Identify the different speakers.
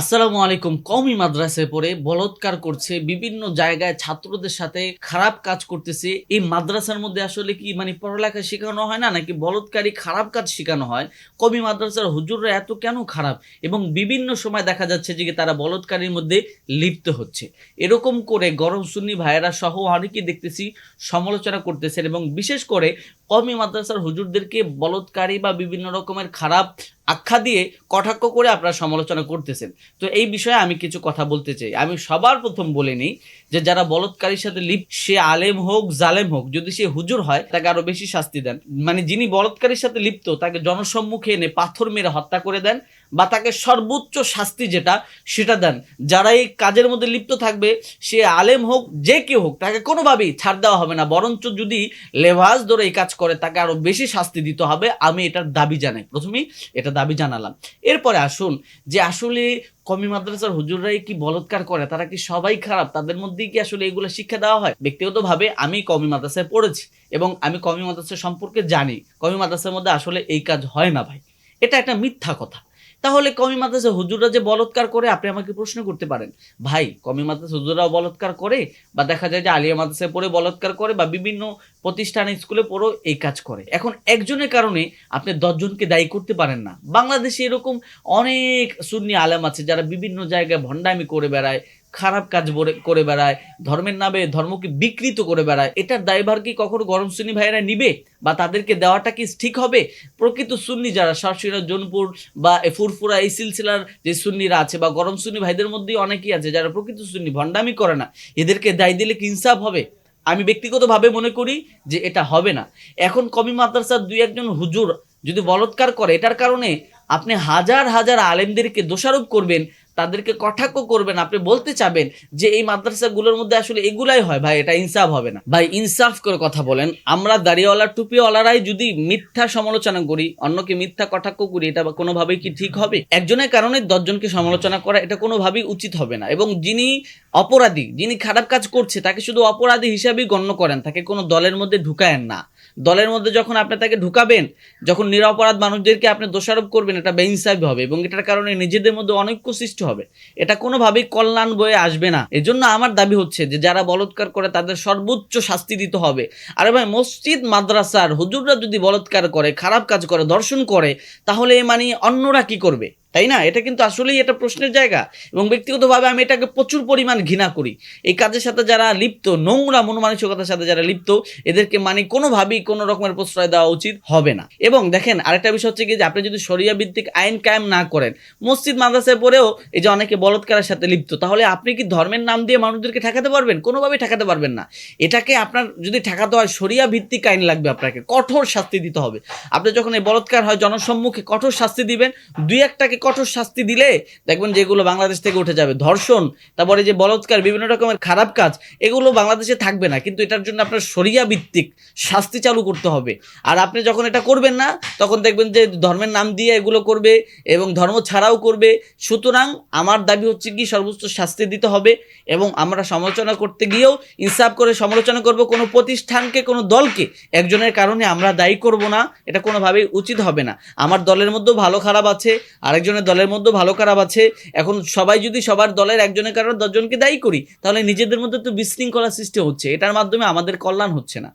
Speaker 1: আসসালামু আলাইকুম। কওমি মাদ্রাসায় পড়ে বলৎকার করছে, বিভিন্ন জায়গায় ছাত্রদের সাথে খারাপ কাজ করতেছে। এই মাদ্রাসার মধ্যে আসলে কি মানে পড়ালেখা শেখানো হয় না, নাকি বলৎকারী খারাপ কাজ শেখানো হয়? কওমি মাদ্রাসার হুজুররা এত কেন খারাপ? এবং বিভিন্ন সময় দেখা যাচ্ছে যে তারা বলৎকারীর মধ্যে লিপ্ত হচ্ছে। এরকম করে গরম সুন্নি ভাইয়েরা সহ অনেকেই দেখতেছি, সমালোচনা করতেছেন এবং বিশেষ করে কওমি মাদ্রাসার হুজুরদেরকে বলৎকারী বা বিভিন্ন রকমের খারাপ আখ্যা দিয়ে কটাক্ষ করে আপনারা সমালোচনা করতেছেন। তো এই বিষয়ে আমি কিছু কথা বলতে চাই। আমি সবার প্রথম বলে নিই যে যারা বলৎকারীর সাথে লিপ সে আলেম হোক, জালেম হোক, যদি সে হুজুর হয়, তাকে আরও বেশি শাস্তি দেন। মানে যিনি বলৎকারীর সাথে লিপ্ত, তাকে জনসম্মুখে এনে পাথর মেরে হত্যা করে দেন বা তাকে সর্বোচ্চ শাস্তি যেটা, সেটা দেন। যারা এই কাজের মধ্যে লিপ্ত থাকবে, সে আলেম হোক, যে কেউ হোক, তাকে কোনোভাবেই ছাড় দেওয়া হবে না। বরঞ্চ যদি লেভাজ ধরে এই কাজ করে, তাকে আরও বেশি শাস্তি দিতে হবে। আমি এটার দাবি জানাই। প্রথমেই এটা দাবি জানালাম। এরপরে আসুন যে আসলে কমি মাদ্রাসার হুজুররাই কি বলৎকার করে? তারা কি সবাই খারাপ? তাদের মধ্যেই কি আসলে এগুলো শিক্ষা দেওয়া হয়? ব্যক্তিগতভাবে আমি কমি মাদ্রাসায় পড়েছি এবং আমি কমি মাদ্রাসা সম্পর্কে জানি। কমি মাদ্রাসার মধ্যে আসলে এই কাজ হয় না ভাই। এটা একটা মিথ্যা কথা। তাহলে কমি মাদ্রাসা হুজুররা যে বলৎকার করে, আপনি আমাকে প্রশ্ন করতে পারেন। ভাই কমি মাদ্রাসা হুজুররাও বলৎকার করে বা দেখা যায় যে আলিয়া মাদ্রাসায় পড়ে বলৎকার করে বা বিভিন্ন প্রতিষ্ঠানে, স্কুলে পড়েও এই কাজ করে। এখন একজনের কারণে আপনি দশজনকে দায়ী করতে পারেন না। বাংলাদেশে এরকম অনেক সুন্নি আলেম আছে যারা বিভিন্ন জায়গায় ভণ্ডামি করে বেড়ায় খারাপ কাজ করে বেড়ায়, ধর্মের নামে ধর্মকে বিকৃত করে বেড়ায়, এটার দায়ভার কি কখনো গরম সুন্নি ভাইয়েরা নিবে? বা তাদেরকে দেওয়াটা কি ঠিক হবে? প্রকৃত সুন্নি যারা শাসিরা জোনপুর বা ফুরফুরা, এই সিলসিলার যে সুন্নিরা আছে বা গরম সুন্নি ভাইদের মধ্যেই অনেকেই আছে যারা প্রকৃত সুন্নি, ভণ্ডামি করে না। এদেরকে দায় দিলে কি ইনসাফ হবে? আমি ব্যক্তিগতভাবে মনে করি যে এটা হবে না। এখন কমি মাদ্রাসার দুই একজন হুজুর যদি বলৎকার করে, এটার কারণে আপনি হাজার হাজার আলেমদেরকে দোষারোপ করবেন, তাদেরকে কটাক্ষ করবেন, আপনি বলতে চাবেন যে এই মাদ্রাসাগুলোর মধ্যে আসলে এগুলাই হয়, ভাই এটা ইনসাফ হবে না। ভাই ইনসাফ করে কথা বলেন, আমরা দাড়িওয়ালা, টুপিওয়ালারাই যদি মিথ্যা সমালোচনা করি, অন্যকে মিথ্যা কটাক্ষ করি, এটা কোনোভাবেই কি ঠিক হবে? একজনের কারণে দশজনকে সমালোচনা করা, এটা কোনোভাবেই উচিত হবে না। এবং যিনি অপরাধী, যিনি খারাপ কাজ করছে, তাকে শুধু অপরাধী হিসাবেই গণ্য করেন, তাকে কোনো দলের মধ্যে ঢুকায়েন না। দলের মধ্যে যখন আপনি তাকে ঢুকাবেন, যখন নিরপরাধ মানুষদেরকে আপনি দোষারোপ করবেন, এটা বেইনসাফি হবে এবং এটার কারণে নিজেদের মধ্যে অনৈক্য সৃষ্টি হবে। এটা কোনোভাবেই কল্যাণ বয়ে আসবে না। এজন্য আমার দাবি হচ্ছে যে যারা বলৎকার করে তাদের সর্বোচ্চ শাস্তি দিতে হবে। আরে ভাই, মসজিদ, মাদ্রাসার হুজুররা যদি বলৎকার করে, খারাপ কাজ করে, দর্শন করে, তাহলে মানে অন্যরা কি করবে? তাই না? এটা কিন্তু আসলেই এটা প্রশ্নের জায়গা। এবং ব্যক্তিগতভাবে আমি এটাকে প্রচুর পরিমাণ ঘৃণা করি। এই কাজের সাথে যারা লিপ্ত, নোংরা মনোমানসিকতার সাথে যারা লিপ্ত, এদেরকে মানে কোনোভাবেই কোনো রকমের প্রশ্রয় দেওয়া উচিত হবে না। এবং দেখেন, আরেকটা বিষয় হচ্ছে কি যে আপনি যদি শরিয়া ভিত্তিক আইন কায়েম না করেন, মসজিদ, মাদ্রাসায় পড়েও এই যে অনেকে বলৎকারের সাথে লিপ্ত, তাহলে আপনি কি ধর্মের নাম দিয়ে মানুষদেরকে ঠেকাতে পারবেন? কোনোভাবেই ঠেকাতে পারবেন না। এটাকে আপনার যদি ঠেকাতে হয় শরিয়া ভিত্তিক আইন লাগবে আপনাকে। কঠোর শাস্তি দিতে হবে। আপনি যখন এই বলৎকার হয়, জনসম্মুখে কঠোর শাস্তি দিবেন, দুই একটাকে কঠোর শাস্তি দিলে দেখবেন যেগুলো বাংলাদেশ থেকে উঠে যাবে। ধর্ষণ, তারপরে যে বলৎকার, বিভিন্ন রকমের খারাপ কাজ, এগুলো বাংলাদেশে থাকবে না। কিন্তু এটার জন্য আপনার শরিয়া ভিত্তিক শাস্তি চালু করতে হবে। আর আপনি যখন এটা করবেন না, তখন দেখবেন যে ধর্মের নাম দিয়ে এগুলো করবে এবং ধর্ম ছাড়াও করবে। সুতরাং আমার দাবি হচ্ছে কি, সর্বোচ্চ শাস্তি দিতে হবে এবং আমরা সমালোচনা করতে গিয়েও ইনসাফ করে সমালোচনা করব। কোনো প্রতিষ্ঠানকে, কোনো দলকে একজনের কারণে আমরা দায়ী করব না। এটা কোনোভাবেই উচিত হবে না। আমার দলের মধ্যেও ভালো খারাপ আছে আরেকজনের দলের মধ্যে ভালো খারাপ আছে, এখন সবাই যদি সবার দলের একজনের কারণে দশজনকে দায়ী করি, তাহলে নিজেদের মধ্যে তো বিশৃঙ্খলা সৃষ্টি হচ্ছে, এটার মাধ্যমে আমাদের কল্যাণ হচ্ছে না।